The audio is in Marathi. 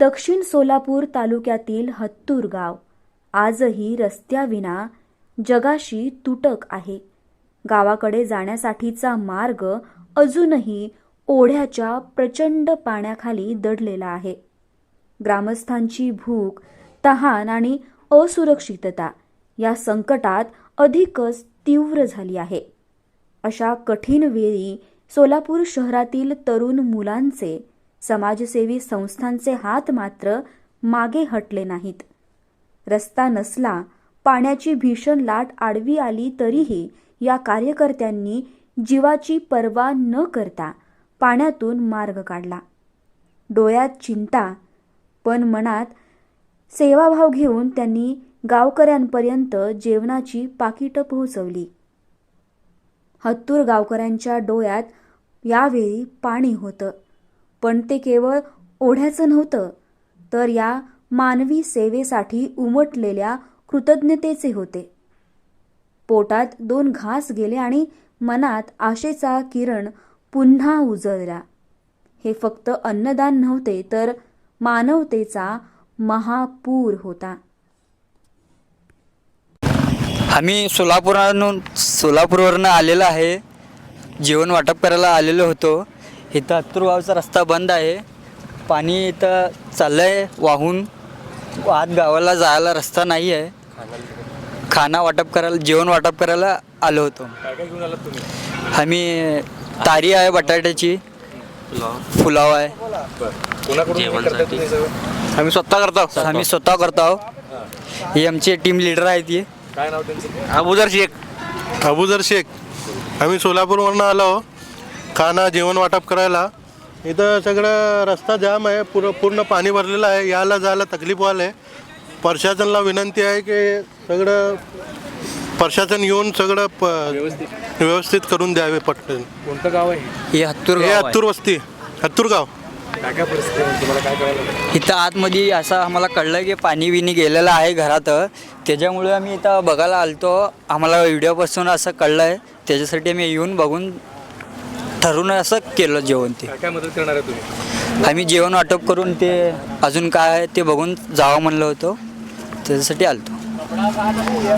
दक्षिण सोलापूर तालुक्यातील हत्तूर गाव. आजही रस्त्याविना जगाशी तुटक आहे. गावाकडे जाण्यासाठीचा मार्ग अजूनही ओढ्याच्या प्रचंड पाण्याखाली दडलेला आहे. ग्रामस्थांची भूक तहान आणि असुरक्षितता या संकटात अधिकच तीव्र झाली आहे. अशा कठीण वेळी सोलापूर शहरातील तरुण मुलांचे समाजसेवी संस्थांचे हात मात्र मागे हटले नाहीत. रस्ता नसला पाण्याची भीषण लाट आडवी आली तरीही या कार्यकर्त्यांनी जीवाची पर्वा न करता पाण्यातून मार्ग काढला. डोळ्यात चिंता पण मनात सेवाभाव घेऊन त्यांनी गावकऱ्यांपर्यंत जेवणाची पाकिटं पोहोचवली. हत्तूर गावकऱ्यांच्या डोळ्यात यावेळी पाणी होतं. पण ते केवळ ओढ्याचं नव्हतं तर या मानवी सेवेसाठी उमटलेल्या कृतज्ञतेचे होते. पोटात दोन घास गेले आणि मनात आशेचा किरण पुन्हा उजळला. हे फक्त अन्नदान नव्हते तर मानवतेचा महापूर होता. आम्ही सोलापुरावरून सोलापूरवरनं आलेलो आहे. जेवण वाटप करायला आलेलो होतो. इथं हत्तूर गावचा रस्ता बंद आहे. पाणी इथं चाललं आहे वाहून. आत गावाला जायला रस्ता नाही आहे. खाना वाटप करायला जेवण वाटप करायला आलो होतो. काय काय घेऊन आलात तुम्ही? आम्ही तारी आहे बटाट्याची. पुलाव आहे. हे आम्ही स्वतः करतो आम्ही स्वतः करतो आहोत. ही आमची टीम लिडर आहे ती. काय नाव त्यांचं? अबुजर शेख. अबुजर शेख. आम्ही सोलापूरवरनं आलो. खाना जेवण वाटप करायला? इथं सगळं रस्ता जाम आहे पूर्ण पूर्ण पाणी भरलेलं आहे. यायला जायला तकलीफ व्हायला आहे प्रशासनाला विनंती आहे की सगळं प्रशासन येऊन सगळं प व्यवस्थित. करून द्यावे पटकन. कोणतं गाव आहे? ही हत्तूर हे गाव आहे. हत्तूर वस्ती. हत्तूर गाव. काय काय परिस्थिती आहे? तुम्हाला काय कळायला लागलं? इथं आतमध्ये असं आम्हाला कळलं की पाणी बिनी गेलेलं आहे घरात. त्याच्यामुळे आम्ही इथं बघायला आलतो. आम्हाला व्हिडिओपासून असं कळलं आहे त्याच्यासाठी आम्ही येऊन बघून ठरवून असं केलं जेवण ते. काय काय मदत करणार आहे तुम्ही? आम्ही जेवण वाटप करून ते अजून काय आहे ते बघून जावं म्हणलं होतं. त्याच्यासाठी आलतो.